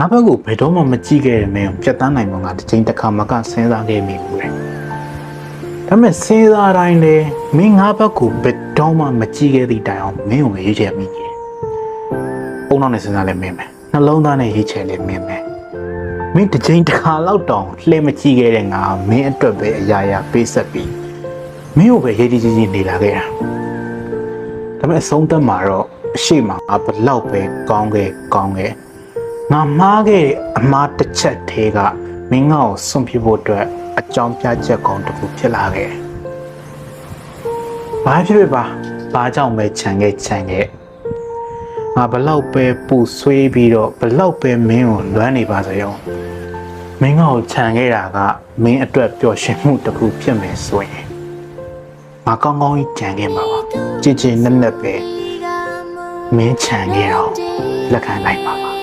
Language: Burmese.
ငါဘက်ကိုဘယ်တော့မှမကြည့်ခဲ့တဲ့မင်းကိုပြတ်တန်းနိုင်မှငါတစ်ချိန်တစ်ခါမကစဉ်းစားခဲ့မိဘူးလေဒါပေမဲ့စဉ်းစားတိုင်းလေမင်းငါဘက်ကိုဘယ်တော့မှမကြည့်ခဲ့သည့်တိုင်အောင်မင်းကိုရွေးချယ်မိတယ်ပုံတော့နဲ့စဉ်းစားလဲမင်းမယ်နှလုံးသားနဲ့ရွေးချယ်လဲမင်းမယ်မင်းတစ်ချိန်တစ်ခါလောက်တောင်လှည့်မကြည့်ခဲ့တဲ့ငါမင်းအတွက်ပဲအရာရာပေးဆက်ပြီးမင်းကိုပဲရေးကြီးကြီးနေလာခဲ့တာဒါပေမဲ့အဆုံးသတ်မှာတော့အရှိမငါဘလောက်ပဲကောင်းခဲ့ကောင်းခဲ့ ငါမှားခဲ့တဲ့အမှားတစ်ချက်သေးကမင်းငါ့ကိုစွန့်ပြဖို့အတွက်အကြောင်းပြချက်ကောင်းတစ်ခုဖြစ်လာခဲ့။ဘာဖြစ်ဖြစ်ပါဘာကြောင့်ပဲခြံခဲ့ခြံခဲ့ငါဘလောက်ပဲပူဆွေးပြီးတော့ဘလောက်ပဲမင်းကိုလွမ်းနေပါစေရောမင်းငါ့ကိုခြံခဲ့တာကမင်းအတွက်ပျော်ရွှင်မှုတစ်ခုဖြစ်မယ်ဆိုရင်ငါကောင်းကောင်းကြီးကြံခဲ့မှာပါကြည်ကြည်နက်နက်ပဲမင်းချန်ခဲ့တော့လက်ခံလိုက်ပါပါ